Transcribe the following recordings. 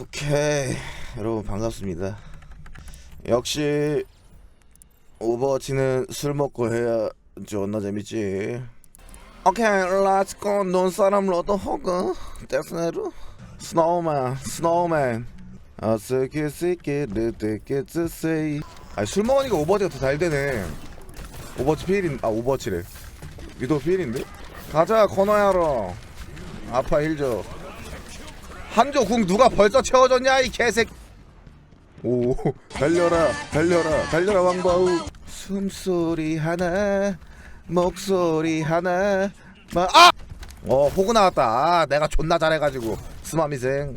오케이 여러분 반갑습니다. 역시 오버워치는 술 먹고 해야 존나 재밌지. 오케이 렛츠고 눈사람 로드 호그 데스네루. 스노우맨 스노우맨. 아스키 시키 르테키 츠세이. 아니 술 먹으니까 오버워치가 더 잘 되네. 오버워치 필인 아 오버워치래. 유도 필인데? 가자 코너야로. 아파 힐줘 한조 궁 누가 벌써 채워줬냐 이 개색 오 달려라 달려라 달려라 왕바우. 숨소리 하나 목소리 하나 마, 아! 어 호구 나왔다. 아, 내가 존나 잘해가지고 스마미생.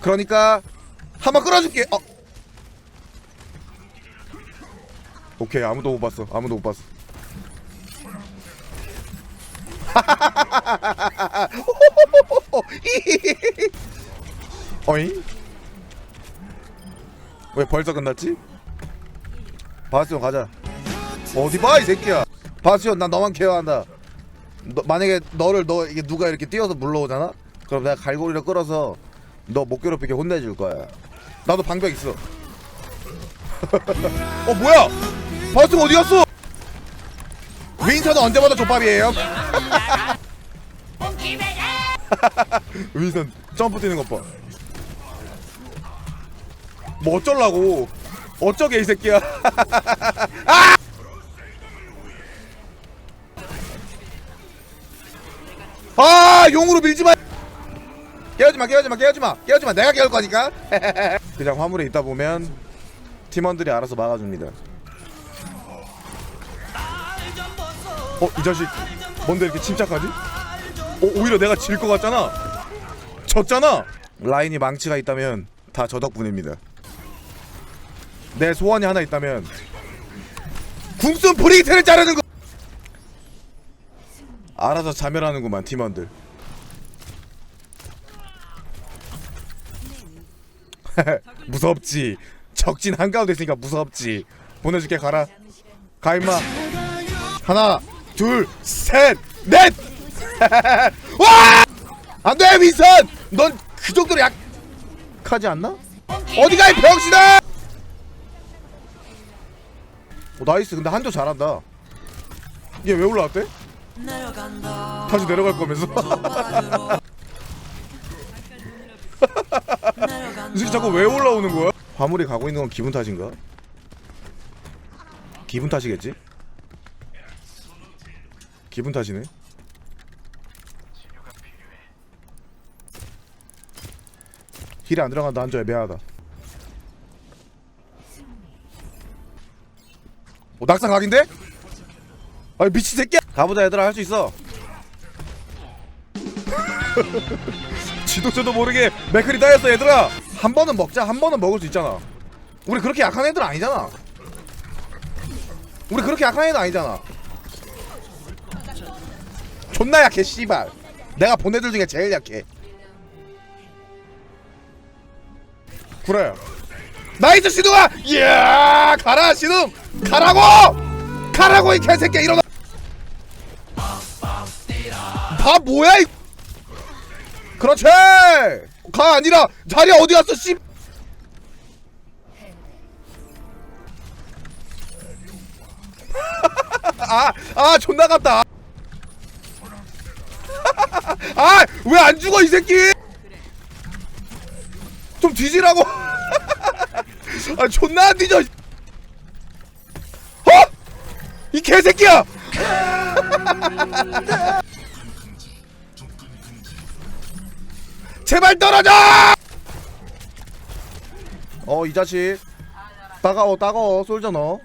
그러니까 한번 끌어줄게. 어. 오케이 아무도 못 봤어 아무도 못 봤어 어잉? 왜 벌써 끝났지? 바스온 가자. 어디 봐 이 새끼야. 바스온 난 너만 케어한다. 너, 만약에 너를 너 이게 누가 이렇게 뛰어서 물러오잖아? 그럼 내가 갈고리를 끌어서 너 못 괴롭히게 혼내줄 거야. 나도 방벽 있어. 어 뭐야? 바스온 어디 갔어? 윈서는 언제 봐도 족밥이에요? 윈선 점프 뛰는 것 봐. 뭐 어쩌려고? 어쩌게 이 새끼야? 아! 아 용으로 밀지 마. 깨우지 마, 깨우지 마, 깨우지 마, 깨우지 마. 내가 깨울 거니까. 그냥 화물에 있다 보면 팀원들이 알아서 막아줍니다. 어, 이 자식 뭔데 이렇게 침착하지? 어, 오히려 내가 질 것 같잖아. 졌잖아. 라인이 망치가 있다면 다 저 덕분입니다. 내 소원이 하나 있다면 궁순 브리기테를 자르는 거. 알아서 자멸하는구만 팀원들. 무섭지. 적진 한가운데 있으니까 무섭지. 보내줄게 가라. 가 임마. 하나, 둘, 셋, 넷. 와! 안돼 윈선! 넌 그 정도로 약하지 않나? 어디가 이 병신아! 오, 나이스 근데 한조 잘한다 얘 왜 올라왔대? 다시 내려갈 거면서 이 새끼 자꾸 왜 올라오는 거야? 화물이 가고 있는 건 기분 탓인가? 기분 탓이겠지? 기분 탓이네 힐이 안 들어간다 한조 애매하다 낙상 각인데? 아이 미친 새끼야. 가보자 얘들아. 할 수 있어. 지도자도 모르게 맥클이 따였어 얘들아. 한 번은 먹자. 한 번은 먹을 수 있잖아. 우리 그렇게 약한 애들 아니잖아. 우리 그렇게 약한 애들 아니잖아. 존나 약해 씨발. 내가 본 애들 중에 제일 약해. 그래 나이스 신웅아 이야 가라 신웅 가라고 가라고 이 개새끼야 일어나 봐 뭐야 이 그렇지 가 아니라 자리 어디 갔어 씨 아, 아, 존나 같다. 아, 왜 안 죽어, 이 새끼? 좀 뒤지라고. 아, 존나 안 뒤져. 어? 이 개새끼야! 제발 떨어져! 어, 이 자식. 따가워, 따가워, 솔져 너.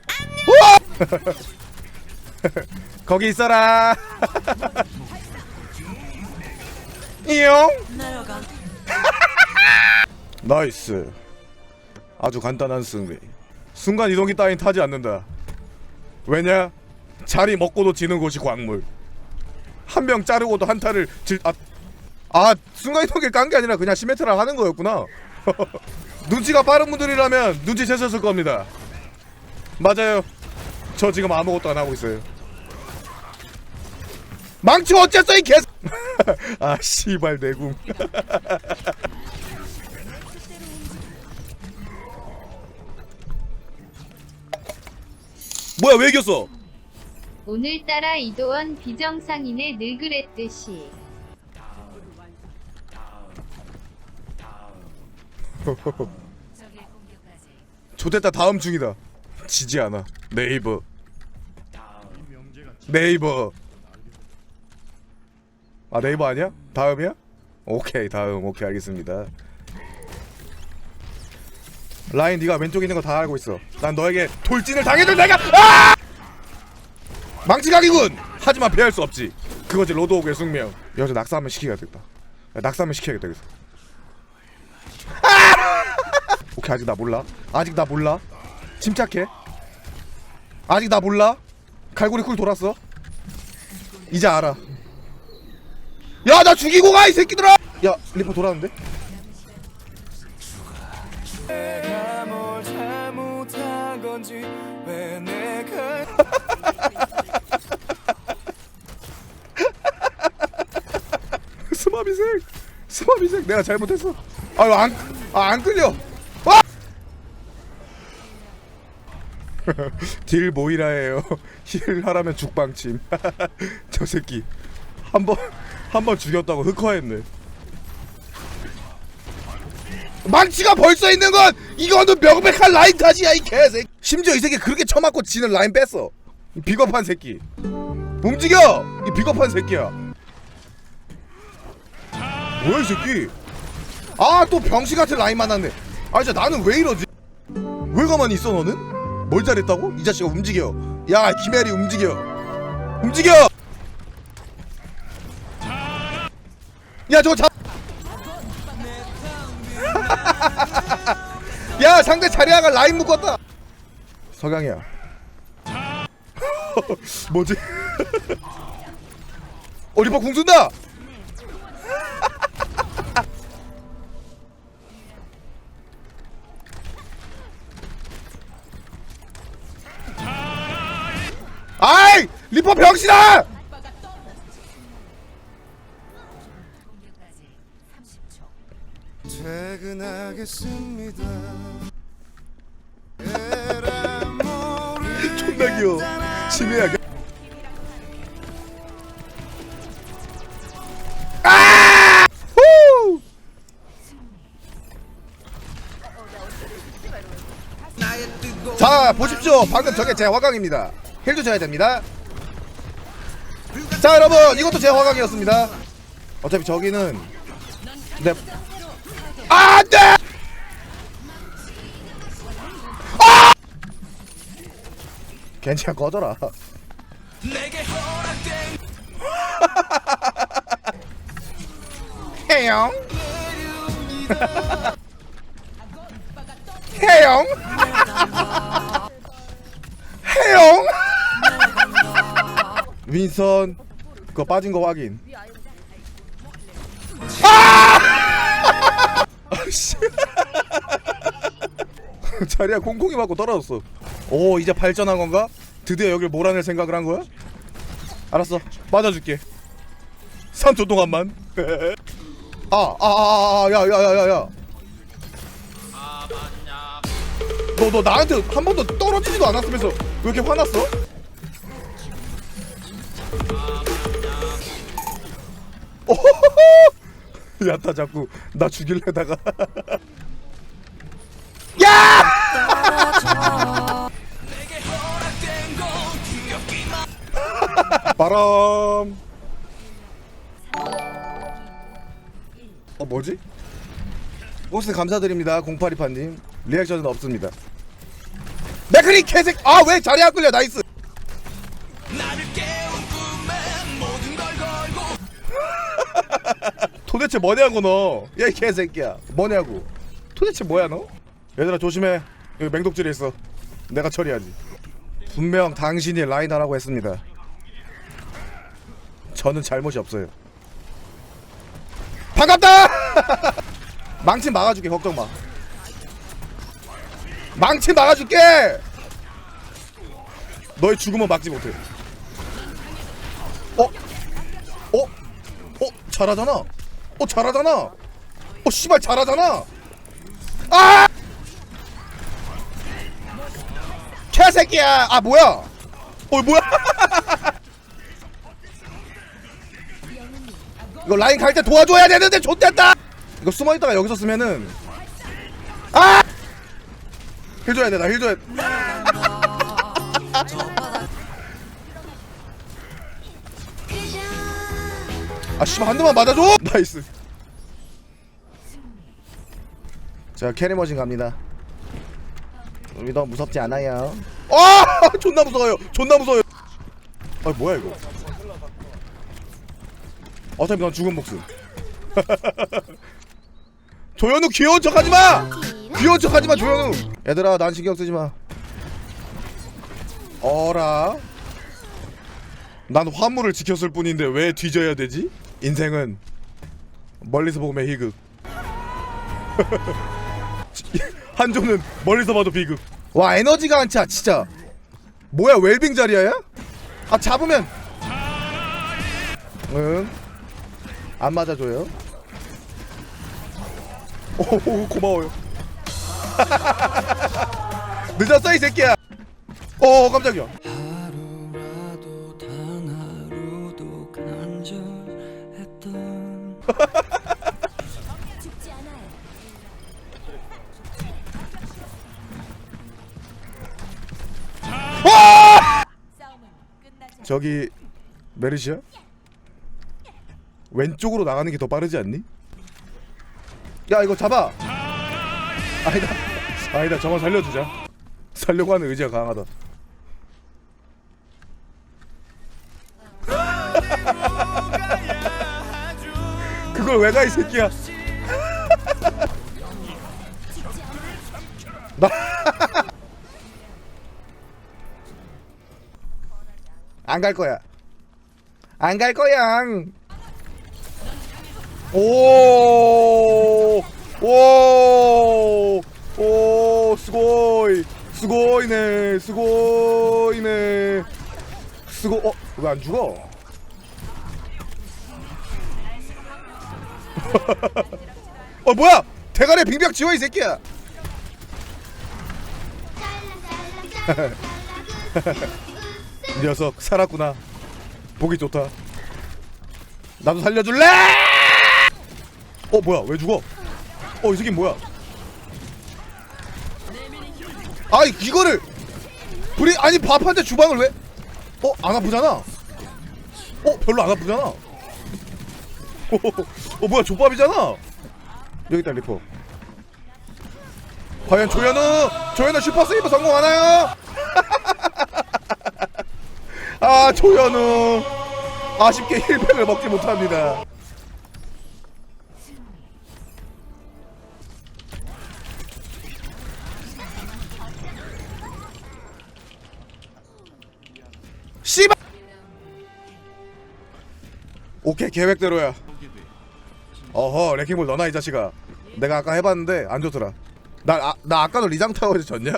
우와! 거기 있어라. 이용. 나이스. 아주 간단한 승리. 순간 이동기 따윈 타지 않는다. 왜냐? 자리 먹고도 지는 곳이 광물. 한 명 자르고도 한타를 질. 아, 아 순간 이동기 깐 게 아니라 그냥 시메트라 하는 거였구나. 눈치가 빠른 분들이라면 눈치 채셨을 겁니다. 맞아요. 저 지금 아무것도 안 하고 있어요. 망치 어째서 이 개. 아 씨발 내궁. 뭐야 왜 이겼어? 오늘따라 이도원 비정상이네 늘 그랬듯이 좋됐다 다음 중이다. 지지 않아. 네이버. 네이버. 아 네이버 아니야? 다음이야? 오케이 다음 오케이 알겠습니다. 라인 네가 왼쪽에 있는 거 다 알고 있어. 난 너에게 돌진을 당해줄 내가 아! 망치각이군. 하지만 피할 수 없지. 그거지 로드오그의 숙명. 여자 낙사 한번 시키겠다. 야, 낙사 한번 시켜야겠다 여기서. 오케이 아직 나 몰라. 아직 나 몰라. 침착해. 아직 나 몰라. 갈고리 쿨 돌았어. 이제 알아. 야 나 죽이고 가 이 새끼들아. 야 리퍼 돌았는데? 건지 왜 내가 스마비색 스마비색 내가 잘못했어. 아유 안안 끌려. 아! 딜 모이라예요. 힐 하라면 죽방침. 저 새끼. 한 번 한 번 죽였다고 흑화했네. 망치가 벌써 있는 건 이거는 명백한 라인 탓이야 이 개새끼 심지어 이 새끼 그렇게 쳐맞고 지는 라인 뺐어. 이 비겁한 새끼. 움직여! 이 비겁한 새끼야. 뭐야 이 새끼? 아 또 병신 같은 라인 만났네. 아 진짜 나는 왜 이러지? 왜 가만히 있어 너는? 뭘 잘했다고? 이 자식아 움직여. 야 김혜리 움직여. 움직여! 야 저거 잡 야 상대 자리아가 라인 묶었다 서강이야. 뭐지? 어 리퍼 궁 쏜다! 아이! 리퍼 병신아! 퇴근하겠습니다 존나 귀여워 심해하게 아! 후! 자 보십시오 방금 저게 제 화강입니다 힐도 줘야 됩니다 자 여러분 이것도 제 화강이었습니다 어차피 저기는 네. 안돼 괜찮아 꺼져라. 해영? 해영? 해영? 윈선 그거 빠진 거 확인. 아! 아씨. 자리야 콩콩이 맞고 떨어졌어. 오 이제 발전한 건가? 드디어 여길 몰아낼 생각을 한 거야? 알았어 맞아줄게 3초 동안만 아 아아아야야 야 야야 너너 나한테 한 번도 떨어지지도 않았으면서 왜 이렇게 화났어? 야타 자꾸 나 죽일래다가 바람. 어 뭐지? 호스 감사드립니다 0828님. 리액션은 없습니다. 맥크리 개색! 아왜 자리 안 끌려? 나이스! 도대체 뭐냐고 너야 이 개새끼야. 뭐냐고. 도대체 뭐야 너? 얘들아 조심해. 여기 맹독질이 있어. 내가 처리하지. 분명 당신이 라인 하라고 했습니다 저는 잘못이 없어요. 반갑다! 망치 막아줄게 걱정 마. 망치 막아줄게! 너의 죽음은 막지 못해. 어? 어? 어? 잘하잖아. 어 잘하잖아. 어 씨발 잘하잖아. 아! 개새끼야! 아 뭐야? 어 뭐야 이거 라인 갈 때 도와줘야 되는데 좆됐다! 이거 숨어있다가 여기서 쓰면은 아! 힐 줘야 돼 나 힐 줘야 아 씨발 한 대만 맞아줘! 나이스. 자 캐리머신 갑니다. 우리 너 무섭지 않아요? 아 존나 무서워요. 존나 무서워요. 아 뭐야 이거 어차피 넌 죽은 목숨 조현우 귀여운 척 하지 마! 귀여운 척 하지 마 조현우! 얘들아 난 신경 쓰지 마. 어라? 난 화물을 지켰을 뿐인데 왜 뒤져야 되지? 인생은 멀리서 보면 희극 한조는 멀리서 봐도 비극. 와 에너지가 안 차 진짜. 뭐야 웰빙 자리야야? 아 잡으면. 응 안 맞아줘요? 오 고마워요. 늦었어 이 새끼야. 어 깜짝이야. 하루라도 단 하루도 간절했던 저기 메르시야? 왼쪽으로 나가는 게 더 빠르지 않니? 야 이거 잡아 아니다 아니다 저만 살려주자 살려고 하는 의지가 강하다 그걸 왜 가 이 새끼야 안갈 거야. 안 갈 거야. 스고, 어, 왜안 죽어? 어, 뭐야? 대가리에 빙벽 지워 이 새끼야. 이 녀석 살았구나. 보기 좋다. 나도 살려줄래? 어 뭐야 왜 죽어? 어 이 새끼 뭐야? 아 이거를 우리 아니 밥한테 주방을 왜? 어 안 아프잖아. 어 별로 안 아프잖아. 어, 어 뭐야 족밥이잖아. 여기 있다 리퍼. 과연 조현우 조현우 슈퍼 세이브 성공하나요? 아 조현우 아쉽게 힐팩을 먹지 못합니다 오케이 계획대로야. 어허 레킹볼 너나 이 자식아. 내가 아까 해봤는데 안 좋더라. 나, 아, 나 아까도 리장 타워에서 졌냐?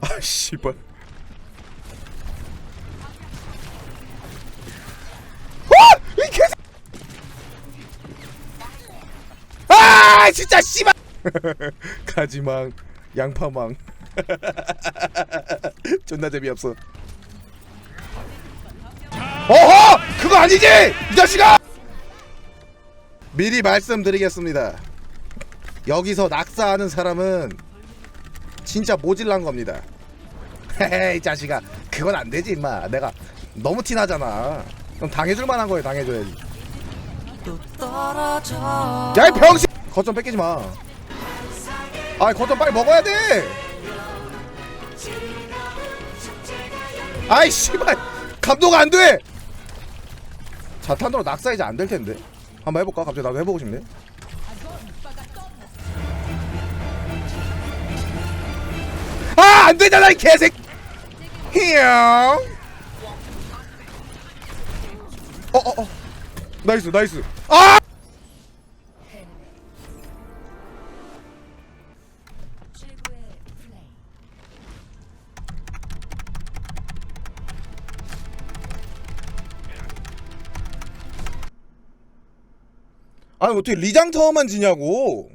아 씨발. 어! 아 진짜 씨발. 가지망 양파망. 존나 재미없어. 어허 그거 아니지? 이 자식아! 미리 말씀드리겠습니다. 여기서 낙사하는 사람은 진짜 모질란 겁니다. 헤헤 이 자식아. 그건 안 되지 임마. 내가 너무 티나잖아. 그럼 당해줄 만한 거에 당해줘야지. 야이 병신! 거점 뺏기지 마. 아이 거점 빨리 먹어야 돼! 아이 씨발! 감독 안돼 자탄으로 낙사 이제 안 될 텐데. 한번 해볼까? 갑자기 나도 해보고 싶네. 아 안 되잖아 이 개새끼! 히영 어 어 어. 나이스 나이스. 아 아니 어떻게 리장 타워만 지냐고